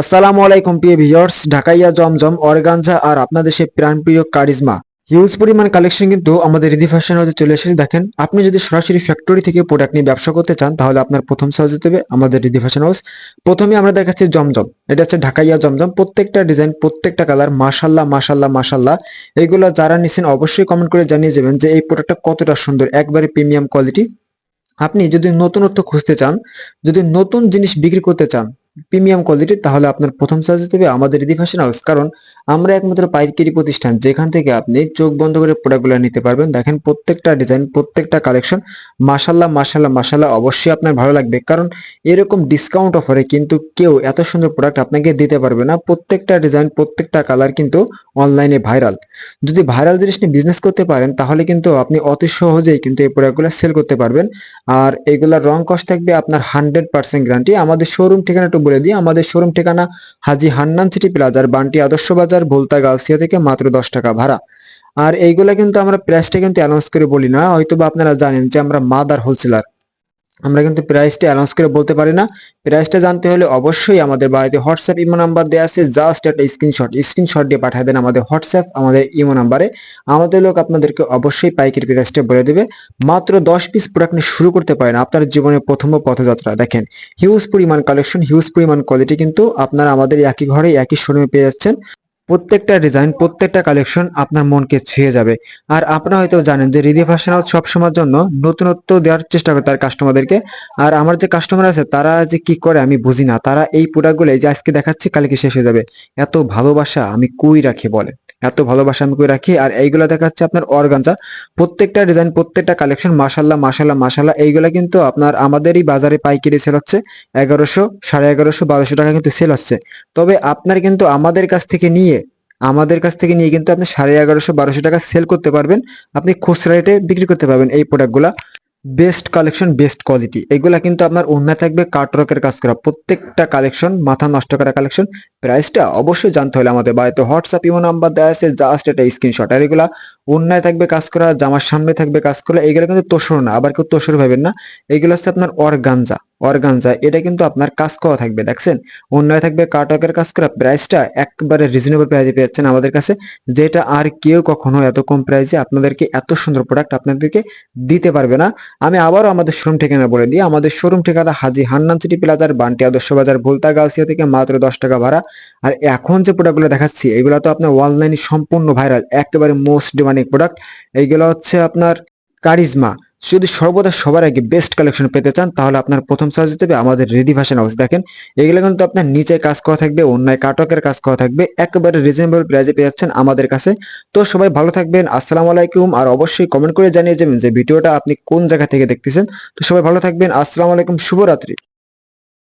আসসালামু আলাইকুম, প্রিয় ভিউয়ার্স। ঢাকাইয়া জমজম, অর্গানজা আর আপনাদের সেই প্রাণপ্রিয় কারিজমা। হিউজ পরিমাণ কালেকশন কিন্তু আমাদের রিদি ফ্যাশন হাউসে চলে এসেছে। দেখেন, আপনি যদি সরাসরি ফ্যাক্টরি থেকে প্রোডাক্ট নিয়ে ব্যবসা করতে চান, তাহলে আপনার প্রথম সাহায্য দেবে আমাদের রিদি ফ্যাশন হাউস প্রথমে আমরা দেখাচ্ছি জমজম। এটা হচ্ছে ঢাকাইয়া জমজম। প্রত্যেকটা ডিজাইন প্রত্যেকটা কালার মাশাল্লাহ মাশাল্লাহ মাশাল্লাহ এইগুলো যারা নিছেন, অবশ্যই কমেন্ট করে জানিয়ে যাবেন যে এই প্রোডাক্টটা কতটা সুন্দর, একবারে প্রিমিয়াম কোয়ালিটি আপনি যদি নতুনত্ব খুঁজতে চান, যদি নতুন জিনিস বিক্রি করতে চান প্রিমিয়াম কোয়ালিটি, তাহলে আপনার প্রথম সার্চ হবে আমাদের রিদি ফ্যাশন হাউস কারণ আমরা একমাত্র পাইকারি প্রতিষ্ঠান, যেখান থেকে আপনি চোখ বন্ধ করে প্রোডাক্টগুলো নিতে পারবেন। দেখেন প্রত্যেকটা ডিজাইন প্রত্যেকটা কালেকশন মাসাল্লাহ মাসাল্লাহ মাসাল্লাহ অবশ্যই আপনার ভালো লাগবে। কারণ এরকম ডিসকাউন্ট অফারে কিন্তু কেউ এত সুন্দর প্রোডাক্ট আপনাকে দিতে পারবে না। প্রত্যেকটা ডিজাইন প্রত্যেকটা কালার কিন্তু অনলাইনে ভাইরাল যদি ভাইরাল জিনিস নিয়ে বিজনেস করতে পারেন, তাহলে কিন্তু আপনি অতি সহজেই কিন্তু এই প্রোডাক্টগুলো সেল করতে পারবেন। আর এইগুলার রং কস্ট থাকবে আপনার হান্ড্রেড পার্সেন্ট গ্যারান্টি আমাদের শোরুম ঠিকানা একটু বলে দিই। আমাদের শোরুম ঠিকানা হাজি হান্নান সিটি প্লাজার বান্টি আদর্শ বাজার, ভোলতা গাউসিয়া থেকে মাত্র দশ টাকা ভাড়া। আর এইগুলা কিন্তু আমরা প্রাইসটা কিন্তু অ্যানাউন্স করে বলি না। হয়তো বা আপনারা জানেন যে আমরা মাদার হোলসেলার আমরা কিন্তু প্রাইসটা অ্যানাউন্স করে বলতে পারি না। প্রাইসটা জানতে হলে অবশ্যই আমাদের বাড়িতে হোয়াটসঅ্যাপ ইমো নাম্বার দেওয়া আছে। জাস্ট একটা স্ক্রিনশট স্ক্রিনশট দিয়ে পাঠিয়ে দেন আমাদের হোয়াটসঅ্যাপ আমাদের ইমো নাম্বারে আমাদের লোক আপনাদেরকে অবশ্যই পাইকারি প্রাইসটা বলে দেবে। মাত্র দশ পিস প্রোডাক্ট নিয়ে শুরু করতে পারেন আপনার জীবনের প্রথম পথযাত্রা। দেখেন হিউজ পরিমাণ কালেকশন হিউজ পরিমাণ কোয়ালিটি কিন্তু আপনারা আমাদের একই ঘরে একই শোরুমে পেয়ে যাচ্ছেন। প্রত্যেকটা ডিজাইন প্রত্যেকটা কালেকশন আপনার মনকে ছুঁয়ে যাবে। আর আপনারা হয়তো জানেন যে রিদি ফ্যাশন হাউস সবসময়ের জন্য নতুনত্ব দেওয়ার চেষ্টা করে তার কাস্টমারদেরকে আর আমার যে কাস্টমার আছে, তারা যে কি করে আমি বুঝি না। তারা এই প্রোডাক্টগুলো যে আজকে দেখাচ্ছি, কালকে শেষ হয়ে যাবে। এত ভালোবাসা আমি কই রাখি বলে এত ভালোবাসা আমি কই রাখি? আর এইগুলো দেখাচ্ছে আপনার অর্গানজা। প্রত্যেকটা ডিজাইন প্রত্যেকটা কালেকশন মাসাল্লাহ মাসাল্লাহ মাসাল্লাহ এইগুলা কিন্তু আপনার আমাদেরই বাজারে পাইকারি সেল হচ্ছে। এগারোশো, সাড়ে এগারোশো, বারোশো টাকা কিন্তু সেল হচ্ছে। তবে আপনার কিন্তু আমাদের কাছ থেকে নিয়ে আমাদের কাছ থেকে নিয়ে কিন্তু আপনি সাড়ে এগারোশো বারোশো টাকা সেল করতে পারবেন। আপনি খুচরা রেটে বিক্রি করতে পারবেন এই প্রোডাক্টগুলো বেস্ট কালেকশন বেস্ট কোয়ালিটি এগুলা কিন্তু আপনার অন্য থাকবে কাটরকের কাজ করা। প্রত্যেকটা কালেকশন মাথা নষ্ট করা কালেকশন প্রাইসটা অবশ্যই জানতে হলে আমাদের বাড়িতে হোয়াটসঅ্যাপ, ইমো নাম্বার দেওয়া আছে, জাস্ট একটা স্ক্রিনশট আর এগুলা। অন্যায় থাকবে কাজ করা, জামার সামনে থাকবে কাজ করা, এগুলো কিন্তু তোষর না, আবার কেউ তোষর ভাবেন না। এগুলো হচ্ছে আপনার অর্গানজা অর্গানজা, এটা কিন্তু আপনার কাজ করা থাকবে, দেখছেন? অন্যায় থাকবে কাটকের কাজ করা, প্রাইসটা একবারে রিজনেবল প্রাইসে পেয়েছেন আমাদের কাছে, যেটা আর কেউ কখনো এত কম প্রাইসে আপনাদেরকে এত সুন্দর প্রোডাক্ট আপনাদেরকে দিতে পারবে না। আমি আবারও আমাদের শোরুম ঠিকানা বলে দিই, আমাদের শোরুম ঠিকানা হাজি হান্নান সিটি প্লাজার বান্টি আদর্শ বাজার, ভোলতা গাউসিয়া থেকে মাত্র দশ টাকা ভাড়া। আর এখন যে প্রোডাক্টগুলো দেখাচ্ছি, এগুলো তো আপনার অনলাইনে সম্পূর্ণ ভাইরাল একেবারে মোস্ট ডিমান্ডিং প্রোডাক্ট এইগুলো হচ্ছে আপনার কারিজমা। যদি সর্বদা সবার আগে বেস্ট কালেকশন পেতে চান, তাহলে আপনার প্রথম সার্চ দিতে হবে আমাদের রেডি ফ্যাশন হাউস দেখেন। এগুলো কিন্তু আপনার নিচে কাজ করা থাকবে, অন্যায় কাটকের কাজ করা থাকবে, একেবারে রিজনেবল প্রাইসে পেয়ে যাচ্ছেন আমাদের কাছে। তো সবাই ভালো থাকবেন, আসসালামু আলাইকুম, আর অবশ্যই কমেন্ট করে জানিয়ে যাবেন যে ভিডিওটা আপনি কোন জায়গা থেকে দেখতেছেন। তো সবাই ভালো থাকবেন, আসসালামু আলাইকুম, শুভরাত্রি।